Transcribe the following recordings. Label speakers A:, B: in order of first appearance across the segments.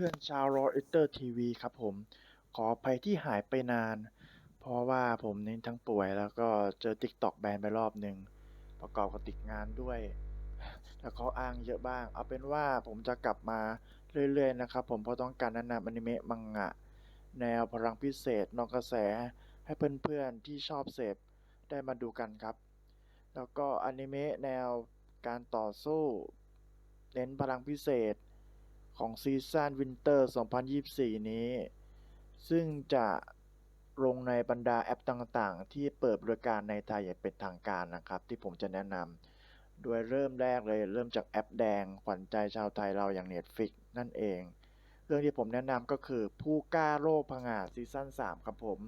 A: เพื่อนชาวโรดเตอร์ทีวีครับผมขออภัยที่หายไปนาน เพราะว่าผมเนี่ทั้งป่วยแล้วก็เจอ TikTok แบนไปรอบหนึ่งประกอบกับติดงานด้วยแล้วเขาอ้างเยอะบ้าง เอาเป็นว่าผมจะกลับมาเรื่อยๆนะครับผมเพราะต้องการแนะนำอนิเมะมังงะ แนวพลังพิเศษนอกกระแสให้เพื่อนๆที่ชอบเสพได้มาดูกันครับ แล้วก็อนิเมะแนวการต่อสู้ เน้นพลังพิเศษ ของซีซั่นวินเตอร์ 2024 นี้ ซึ่งจะลงในบรรดาแอปต่างๆ ที่เปิดบริการในไทยอย่างเป็นทางการนะครับ ที่ผมจะแนะนำโดยเริ่มแรกเลยเริ่มจากแอปแดงขวัญใจชาวไทยเราอย่าง Netflix นั่นเอง เรื่องที่ผมแนะนำก็คือผู้กล้าโลภผงาซีซั่น3 ครับผม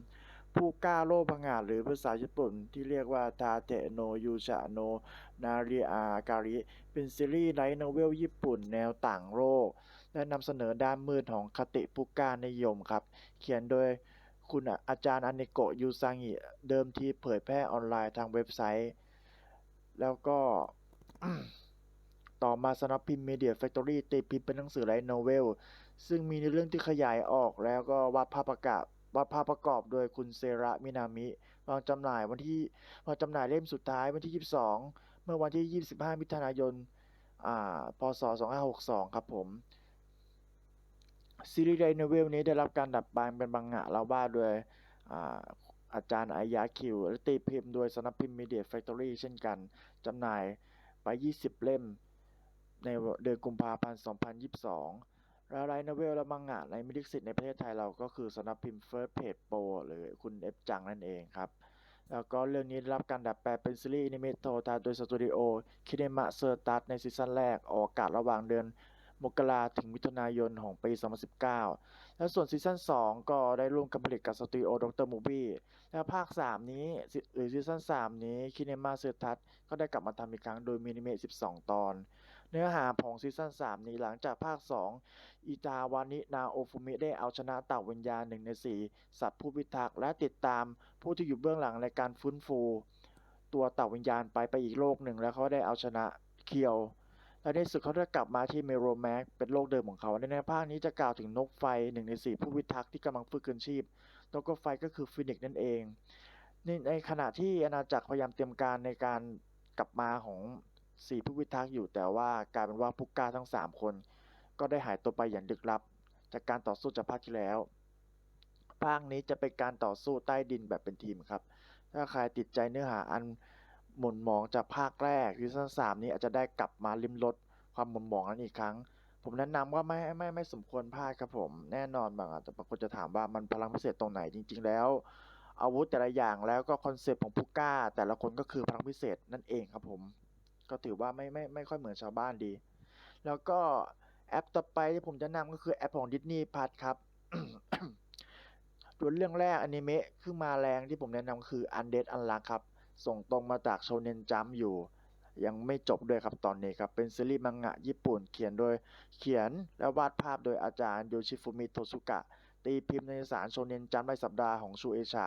A: ผู้กล้าโลภผงาหรือภาษาญี่ปุ่นที่เรียกว่าทาเตโนยูชะโนนาริอาการิเป็นซีรีส์ไลท์โนเวลญี่ปุ่นแนวต่างโลก และนำเสนอด้านมืดของคติผู้กล้านิยมครับ เขียนโดยคุณอาจารย์อเนโกะยูซังิเดิมทีเผยแพร่ออนไลน์ทางเว็บไซต์ แล้วก็ต่อมาสำนักพิมพ์ Media Factory ตีพิมพ์เป็นหนังสือไลท์โนเวล ซึ่งมีในเรื่องที่ขยายออกแล้วก็วาดภาพประกาศวาดภาพประกอบโดยคุณเซระมินามิวางจำหน่ายวันที่วางจำหน่ายเล่มสุดท้ายวันที่ 22 เมื่อวันที่ 25 มิถุนายนอ่าพศ 2562 ครับผม ซีรีส์ไดโนเวลนี้ได้รับการดัดแปลงเป็นบังงะแล้วว่าโดยอาอาจารย์อายาคิว และตีพิมพ์โดยสำนักพิมพ์ Media Factory เช่นกัน จำหน่ายไป 20 เล่ม ในเดือนกุมภาพันธ์ 2022 แล้วไลท์โนเวลและมังงะในมิลิกสิตในประเทศไทยเราก็คือสำนักพิมพ์ First Page Pro หรือคุณเอฟจังนั่นเองครับ แล้วก็เรื่องนี้ได้รับการดัดแปลงเป็นซีรีส์อนิเมะโทรทัศน์โดยสตูดิโอคิเนมะเซอร์ตัสในซีซั่นแรกออกอากาศระหว่างเดือน มกราถึงมิถุนายนของปี 2019 แล้วส่วนซีซั่น2 ก็ได้ร่วมกันผลิตกับสตูดิโอดรมูฟี่และภาค 3 นี้หรือซีซั่น3 นี้คิเนมาเซอร์ตัสก็ได้กลับมาทำอีกครั้งโดยมีนิเมะ12 ตอน เนื้อหาของซีซั่น3 นี้หลังจากภาค 2 อิตาวานินาโอฟุมิได้เอาชนะเต่าวิญญาณหนึ่งในสี่สัตว์ผู้พิทักษ์และติดตามผู้ที่อยู่เบื้องหลังในการฟื้นฟู ตัวเต่าวิญญาณไปไปอีกโลกหนึ่งแล้วเขาได้เอาชนะเคียว และในสุดเขาได้กลับมาที่เมโรแม็กเป็นโลกเดิมของเขา ในในภาคนี้จะกล่าวถึงนกไฟหนึ่งในสี่ผู้พิทักษ์ที่กำลังฟื้นคืนชีพ นกไฟก็คือฟินิกซ์นั่นเองในในขณะที่อาณาจักรพยายามเตรียมการในการกลับมาของสี่ผู้พิทักษ์อยู่แต่ว่ากลายเป็นว่าผู้กล้าทั้งสามคน ก็ได้หายตัวไปอย่างลึกลับ จากการต่อสู้จากภาคที่แล้ว ภาคนี้จะเป็นการต่อสู้ใต้ดินแบบเป็นทีมครับ ถ้าใครติดใจเนื้อหาอัน หม่นหมองจากภาคแรกซีซั่นสามนี้อาจจะได้กลับมาลิมรสความหม่นหมองนั้นอีกครั้ง ผมแนะนำว่าไม่ไม่ไม่สมควรพลาดครับผมแน่นอนบางอาจจะบางคนจะถามว่ามันพลังพิเศษตรงไหนจริง ๆ แล้ว อาวุธแต่ละอย่างแล้วก็คอนเซปต์ของผู้กล้า แต่ละคนก็คือพลังพิเศษนั่นเองครับผม ก็ถือว่าไม่ไม่ไม่ค่อยเหมือนชาวบ้านดี แล้วก็แอปต่อไปที่ผมจะนะนำก็คือแอปของ Disney Plus ครับตัวเรื่องแรกอนิเมะขึ้นมาแรงที่ผมแนะนำคือ Undead Unluck ครับ ส่งตรงมาจากโชเนนจัมอยู่ ยังไม่จบด้วยครับตอนนี้ครับ เป็นซีรีส์มังงะญี่ปุ่นเขียนโดยเขียนและวาดภาพโดยอาจารย์โยชิฟุมิโทสุกะ ตีพิมพ์ในสารโชเนนจัมป์รายสัปดาห์ของชูเอชา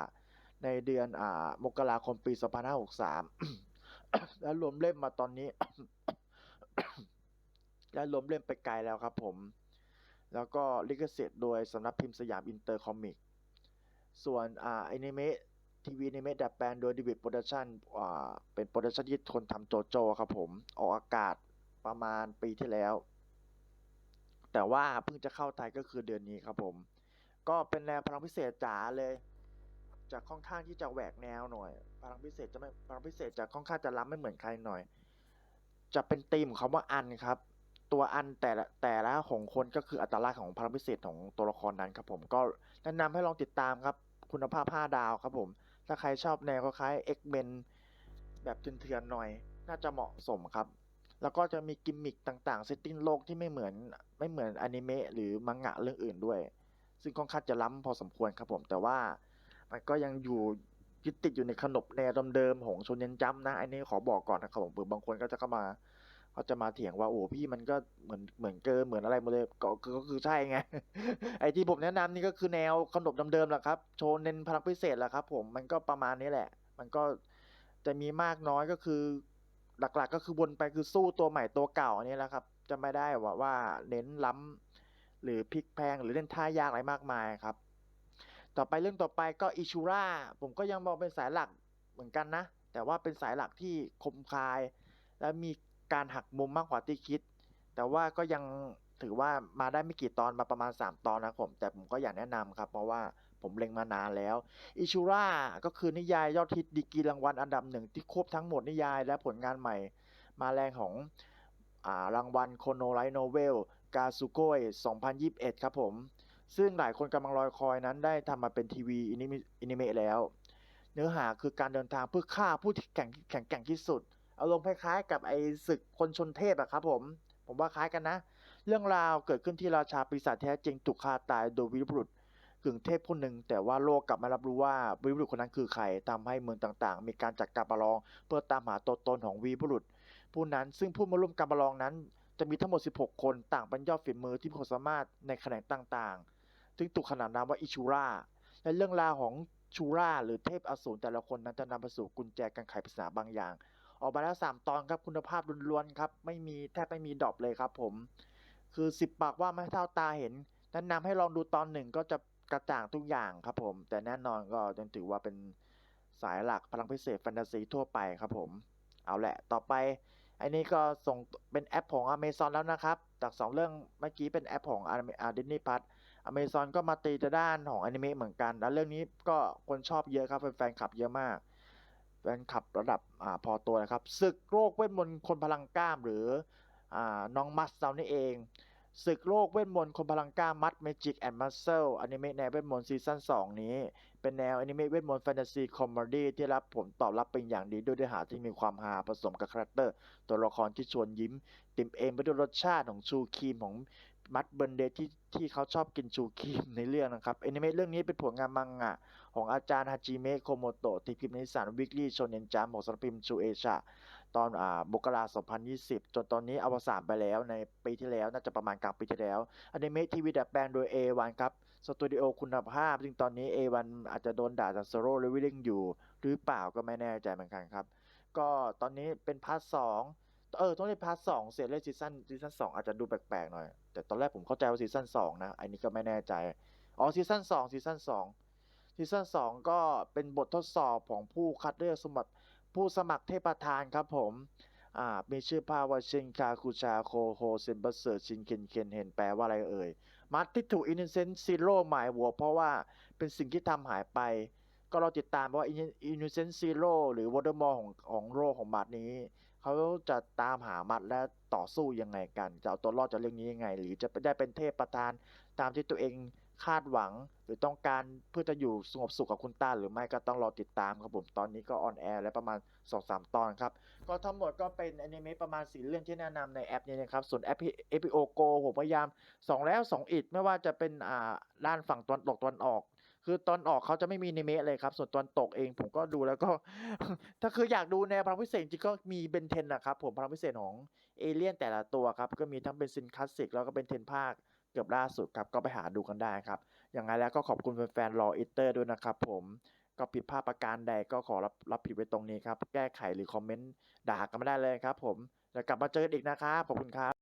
A: ในเดือนอ่ามกราคมปี 2563 และรวมเล่มมาตอนนี้ และรวมเล่มไปไกลแล้วครับผม แล้วก็ลิขสิทธิ์โดยสำนักพิมพ์สยามอินเตอร์คอมิก ส่วนอ่าอนิเมะ ทีวีอนิเมะดัดแปลงโดยดิวิดโปรดักชั่นอ่าเป็นโปรดักชั่นที่คนทำโจโจครับผม ออกอากาศประมาณปีที่แล้ว แต่ว่าเพิ่งจะเข้าไทยก็คือเดือนนี้ครับผม ก็เป็นแนวพลังพิเศษจ๋าเลย จะค่อนข้างที่จะแหวกแนวหน่อย พลังพิเศษจะไม่พลังพิเศษจะค่อนข้างจะล้ำไม่เหมือนใครหน่อย จะเป็นธีมของคำว่าอันครับ ตัวอันแต่ละแต่ละของคนก็คืออัตลักษณ์ของพลังพิเศษของตัวละครนั้นครับผมก็แนะนำให้ลองติดตามครับ คุณภาพ5ดาวครับผม ถ้าใครชอบแนวคล้ายๆ X-Men แบบเถื่อนๆหน่อย น่าจะเหมาะสมครับ แล้วก็จะมีกิมมิคต่างๆเซตติ้งโลกที่ไม่เหมือนไม่เหมือนอนิเมะหรือมังงะเรื่องอื่นด้วย ซึ่งค่อนข้างจะล้ำพอสมควรครับผม แต่ว่ามันก็ยังอยู่ยึดติดอยู่ในขนบแนวเดิมๆของโชเนนจัมนะ อันนี้ขอบอกก่อนนะครับผมเผื่อบางคนก็จะเข้ามา เขาจะมาเถียงว่าโอ้พี่มันก็เหมือนเหมือนเกินเหมือนอะไรหมดเลยก็ก็ก็คือใช่ไงไอที่ผมแนะนำนี่ก็คือแนวขนบเดิมๆแหละครับโชว์เน้นพลังพิเศษแหละครับ ผมมันก็ประมาณนี้แหละ มันก็จะมีมากน้อยก็คือ หลักๆ ก็คือวนไปคือสู้ตัวใหม่ตัวเก่านนี้แหละครับ จะไม่ได้ว่าว่าเน้นล้ำหรือพลิกแพลงหรือเล่นท่ายากอะไรมากมายครับ ต่อไปเรื่องต่อไปก็อิชูราผมก็ยังมองเป็นสายหลักเหมือนกันนะแต่ว่าเป็นสายหลักที่คมคาย และมี การหักมุมมากกว่าที่คิด แต่ว่าก็ยังถือว่ามาได้ไม่กี่ตอนมาประมาณ 3 ตอนนะครับผม แต่ผมก็อยากแนะนำครับ เพราะว่าผมเล็งมานานแล้วอิชูราก็คือนิยายยอดฮิตดีกรีรางวัลอันดับหนึ่งที่ควบทั้งหมดนิยายและผลงานใหม่ มาแรงของอารางวัลโคโนไลโนเวลกาซูโกย2021 ครับผม ซึ่งหลายคนกำลังรอคอยนั้นได้ทำมาเป็นทีวีอินิเมะแล้ว เนื้อหาคือการเดินทางเพื่อฆ่าผู้ที่แข่งแข่งแกร่งที่สุด อารมณ์คล้ายๆกับไอ้ศึกคนชนเทพอะครับผมผมว่าคล้ายกันนะ เรื่องราวเกิดขึ้นที่ราชาปีศาจแท้จริงถูกฆ่าตายโดยวีรบุรุษกึ่งเทพคนหนึ่ง แต่ว่าโลกกลับมารับรู้ว่าวีรบุรุษคนนั้นคือใครทำให้เมืองต่างๆ มีการจัดการประลอง เพื่อตามหาตัวตนของวีรบุรุษ ผู้นั้นซึ่งผู้มาร่วมการประลองนั้น จะมีทั้งหมด 16 คนต่างเป็นยอดฝีมือที่มีความสามารถในแขนงต่างๆ ซึ่งถูกขนานนามว่าอิชูราและเรื่องราวของชูราหรือเทพอสูรแต่ละคนนั้นจะนำไปสู่กุญแจการไขปริศนาบางอย่าง ออกมาแล้ว3ตอนครับคุณภาพล้วนๆครับ ไม่มีแทบไม่มีดรอปเลยครับผม คือ10ปากว่าไม่เท่าตาเห็นแนะนำให้ลองดูตอนหนึ่งก็จะกระจ่างทุกอย่างครับผม แต่แน่นอนก็ยังถือว่าเป็นสายหลักพลังพิเศษแฟนตาซีทั่วไปครับผม เอาแหละต่อไปอันนี้ก็ส่งเป็นแอปของ Amazon แล้วนะครับ จาก2เรื่องเมื่อกี้เป็นแอปของอาดิสนีย์พัทอเมซอนก็มาตีจะด้านของอนิเมะเหมือนกัน แล้วเรื่องนี้ก็คนชอบเยอะครับแฟนๆคลับเยอะมาก แฟนคลับระดับอพอตัวนะครับศึกโรคเวทมนต์คนพลังกล้ามหรืออน้องมัสเรานี่เองศึกโลกเวทมนต์คนพลังกล้ามมัดเมจิกแอนด์มัสเซลอนิเมะแนวเวทมนต์ซีซั่น2 นี้ เป็นแนวอนิเมะเวทมนต์แฟนตาซีคอมเมดี้ที่รับผลตอบรับเป็นอย่างดีด้วยเนื้อหาที่มีความฮาผสมกับคาแรคเตอร์ ตัวละครที่ชวนยิ้ม ติมเอมไปด้วยรสชาติของชูครีมของ มัดเบิร์นเดย์ที่ที่เขาชอบกินชูครีมในเรื่องนะครับอนิเมะเรื่องนี้เป็นผลงานมังงะ ของอาจารย์ฮาจิเมะโคโมโตะที่พิมพ์ในสารวิกฤตโชเนนจัมของสำนักพิมพ์ชูเอชะตอนอ่ามกรา2020 จนตอนนี้อวสานไปแล้วในปีที่แล้วน่าจะประมาณกลางปีที่แล้วอนิเมะทีวีดัดแปลงโดย A1 ครับสตูดิโอคุณภาพ ซึ่งตอนนี้ A1 อาจจะโดนด่าจากโซโล่เลเวลลิ่งอยู่ หรือเปล่าก็ไม่แน่ใจเหมือนกันครับ ก็ตอนนี้เป็นพาร์ทสอง เออต้องเล่นพาร์ทสองเสร็จเล่นซีซั่นซีซั่นสองอาจจะดูแปลกๆหน่อย แต่ตอนแรกผมเข้าใจว่าซีซั่นสองนะ อันนี้ก็ไม่แน่ใจ อ๋อซีซั่นสองซีซั่นสองซีซั่นสองก็เป็นบททดสอบของผู้คัดเลือกสมัครผู้สมัครเทพประธานครับผมอ่ามีชื่อภาว่าชินคาคุชาโคโฮเซนบัสเซอร์ชินเคนเคนเห็นแปลว่าอะไรเอ่ยมัดที่ถูกอินเซนซีโร่หมายหัวเพราะว่าเป็นสิ่งที่ทำหายไป ก็เราติดตามว่าอินเซนซีโร่หรือวอเตอร์มอของของโรของมัดนี้ เขาจะตามหามัดและต่อสู้ยังไงกัน จะเอาตัวรอดจากเรื่องนี้ยังไง หรือจะได้เป็นเทพประธานตามที่ตัวเองคาดหวัง หรือต้องการเพื่อจะอยู่สงบสุขกับคุณต้าหรือไม่ก็ต้องรอติดตามครับผมตอนนี้ก็ออนแอร์แล้วประมาณ 2-3 ตอนครับ ก็ทั้งหมดก็เป็นอนิเมะประมาณสีเรื่องที่แนะนำในแอปนี้นะครับส่วนแอป APO Go ผมพยายามส่องแล้วส่องอีกไม่ว่าจะเป็นอ่าด้านฝั่งตะวันตกตะวันออก คือตอนออกเขาจะไม่มีอนิเมะเลยครับ ส่วนตอนตกเองผมก็ดูแล้วก็ ถ้าคืออยากดูแนวพลังพิเศษจริงก็มีเบนเทนนะครับผมพลังพิเศษของเอเลี่ยนแต่ละตัวครับ ก็มีทั้งเป็นซินคลาสสิกแล้วก็เป็นเทนภาคเกือบล่าสุดครับ ก็ไปหาดูกันได้ครับ อย่างไรแล้วก็ขอบคุณแฟนๆรออิเตอร์ด้วยนะครับผมก็ผิดพลาดประการใดก็ขอรับรับผิดไว้ตรงนี้ครับ แก้ไขหรือคอมเมนต์ด่ากันไม่ได้เลยครับผมเดี๋ยวกลับมาเจอกันอีกนะครับ ขอบคุณครับ